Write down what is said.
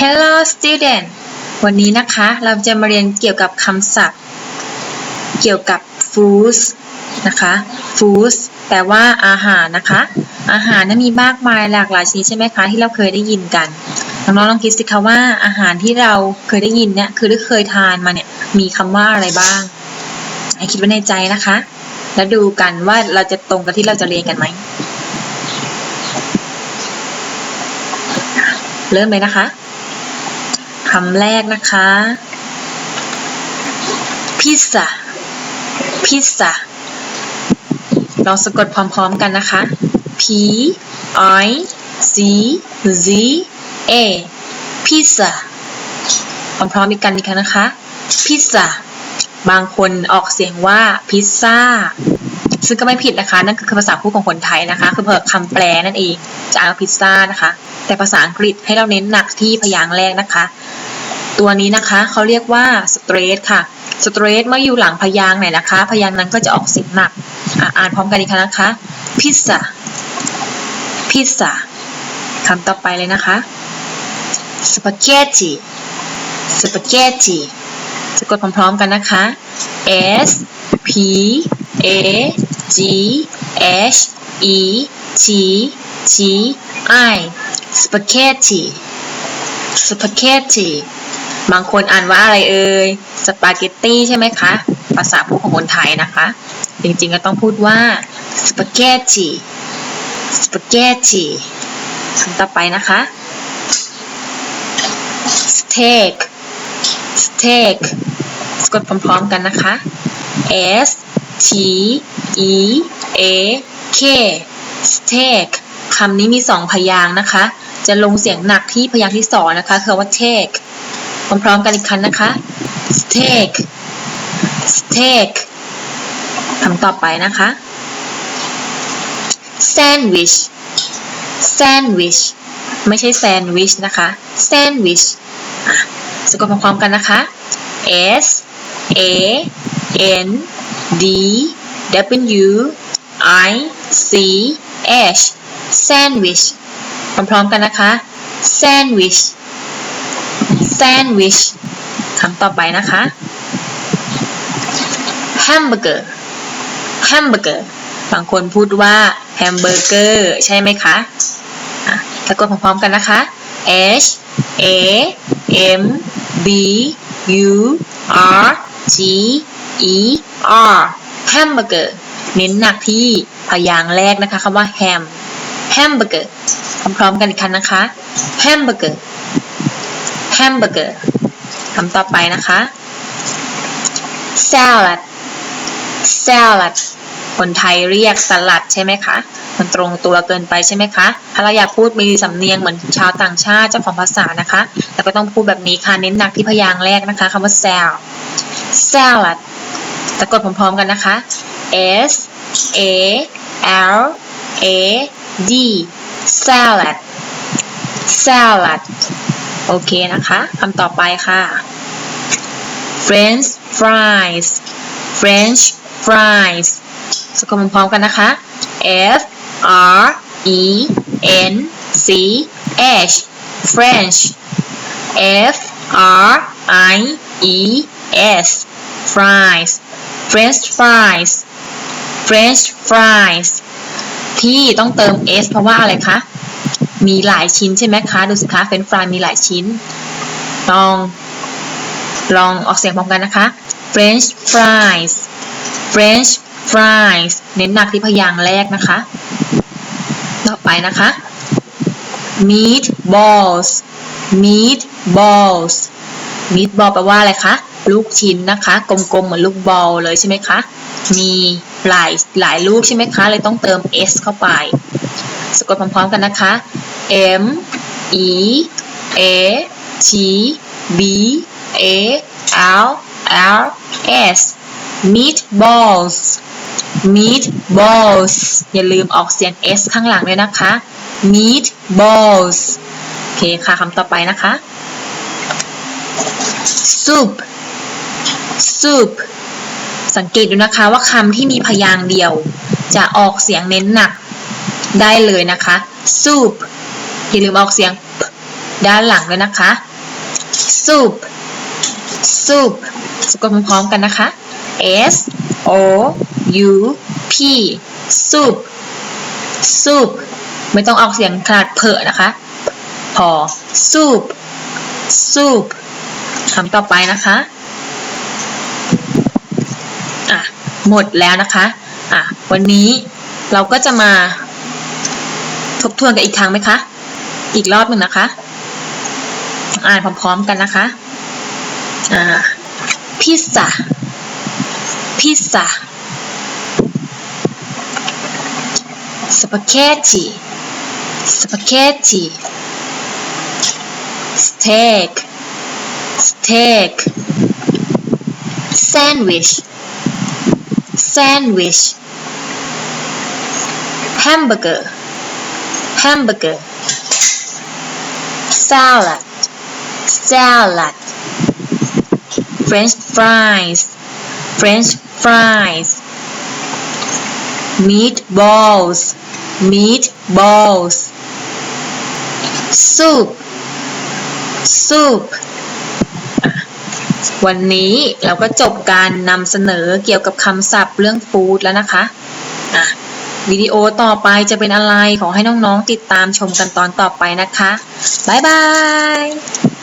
Hello student วันนี้นะคะเราจะมาเรียนเกี่ยวกับคำศัพท์ เกี่ยวกับ foods นะคะ foods แปลว่าอาหารนะคะ อาหารนั้นมีมากมายหลากหลายชนิดใช่ไหมคะที่เราเคยได้ยินกันน้องๆลองคิดสิคะว่าอาหารที่เราเคยได้ยินเนี่ยคือที่เคยทานมาเนี่ยมีคำว่าอะไรบ้างให้คิดไว้ในใจนะคะ แล้วดูกันว่าเราจะตรงกับที่เราจะเรียนกันไหมเริ่มเลยนะคะ คำแรกนะคะพิซซ่าพิซซ่าลองสะกดพร้อมๆกันนะคะ P I C Z A พิซซ่าพร้อมๆอีกกันอีกครั้งนะคะพิซซ่าบางคนออกเสียงว่าพิซซ่าซึ่งก็ไม่ผิดนะคะ นั่นคือภาษาพูดของคนไทยนะคะคือเพิ่คำแปลนั่นเองจะเอาพิซซ่านะคะ แต่ภาษาอังกฤษให้เราเน้นหนักที่พยางค์แรกนะคะ ตัวนี้นะคะเขาเรียกว่า straight ค่ะ straight เมื่ออยู่หลังพยางค์ไหนนะคะ พยางค์นั้นก็จะออกเสียงหนักอ่อ่านพร้อมกันอีกครั้งนะคะพิซซ่าพิซซ่าคำต่อไปเลยนะคะ spaghetti spaghetti สะกดพร้อมๆกันนะคะ S P A G H E T T I spaghetti spaghetti บางคนอ่านว่าอะไรเอ่ยสปาเกตตี้ใช่ไหมคะ ภาษาพูดของคนไทยนะคะ จริงๆก็ต้องพูดว่า spaghetti spaghetti คำต่อไปนะคะ steak steak สะกดพร้อมๆกันนะคะ S T E A K steak คำนี้มีสองพยางค์นะคะ จะลงเสียงหนักที่พยางค์ที่สองนะคะ คือว่า take พร้อมๆกันอีกครั้งนะคะ steak steak คำต่อไปนะคะ sandwich sandwich ไม่ใช่ sandwich นะคะ sandwich อะสะกดพร้อมๆกันนะคะ S A N D W I C H sandwich พร้อมๆกันนะคะ sandwich sandwich คำต่อไปนะคะ hamburger hamburger บางคนพูดว่า hamburger ใช่ไหมคะอะสะกดพร้อมๆกันนะคะ H A M B U R G E R hamburger เน้นหนักที่พยางค์แรกนะคะคำว่า ham hamburger พร้อมๆกันอีกครั้งนะคะ hamburger hamburger คำต่อไปนะคะ salad salad คนไทยเรียกสลัดใช่ไหมคะ มันตรงตัวเกินไปใช่ไหมคะ ถ้าเราอยากพูดมีสำเนียงเหมือนชาวต่างชาติเจ้าของภาษานะคะแล้วก็ต้องพูดแบบนี้ค่ะ เน้นหนักที่พยางค์แรกนะคะคำว่า sal salad สะกดพร้อมๆกันนะคะ S A L A D salad salad โอเคนะคะคำต่อไปค่ะ French fries French fries สะกดพร้อมกันนะคะ F R E N C H French F R I E S fries French fries French fries ที่ต้องเติม s เพราะว่าอะไรคะ มีหลายชิ้นใช่ไหมคะ ดูสิคะ French fry มีหลายชิ้น ลอง ลองออกเสียงพร้อมกันนะคะ French fries French fries เน้นหนักที่พยางค์แรกนะคะ ต่อไปนะคะ meatballs meatballs meatball แปลว่าอะไรคะ ลูกชิ้นนะคะ กลมๆ เหมือนลูกบอลเลยใช่ไหมคะ มีหลายหลายลูกใช่ไหมคะ เลยต้องเติม s เข้าไป สะกดพร้อมๆกันนะคะ m e a t b a l l s meatballs meatballs อย่าลืมออกเสียง s ข้างหลังด้วยนะคะ meatballs โอเคค่ะคำต่อไปนะคะ soup soup สังเกตดูนะคะว่าคำที่มีพยางค์เดียว จะออกเสียงเน้นหนักได้เลยนะคะ soup อย่าลืมออกเสียง ด้านหลังเลยนะคะ soup soup สะกดพร้อมๆกันนะคะ S O U P soup soup ไม่ต้องออกเสียงขนาดเพอนะคะ พอ soup soup คำต่อไปนะคะอะหมดแล้วนะคะอะวันนี้เราก็จะมาทบทวนกันอีกครั้งไหมคะ อีกรอบหนึ่งนะคะ อ่านพร้อมๆกันนะคะ อ่า พิซซ่า พิซซ่า สปาเกตตี สปาเกตตี สเต็ก สเต็ก แซนด์วิช sandwich hamburger hamburger salad salad french fries french fries meatballs meatballs soup soup วันนี้เราก็จบการนำเสนอเกี่ยวกับคำศัพท์เรื่องฟู้ดแล้วนะคะ วิดีโอต่อไปจะเป็นอะไรขอให้น้องๆติดตามชมกันตอนต่อไปนะคะ บ๊ายบาย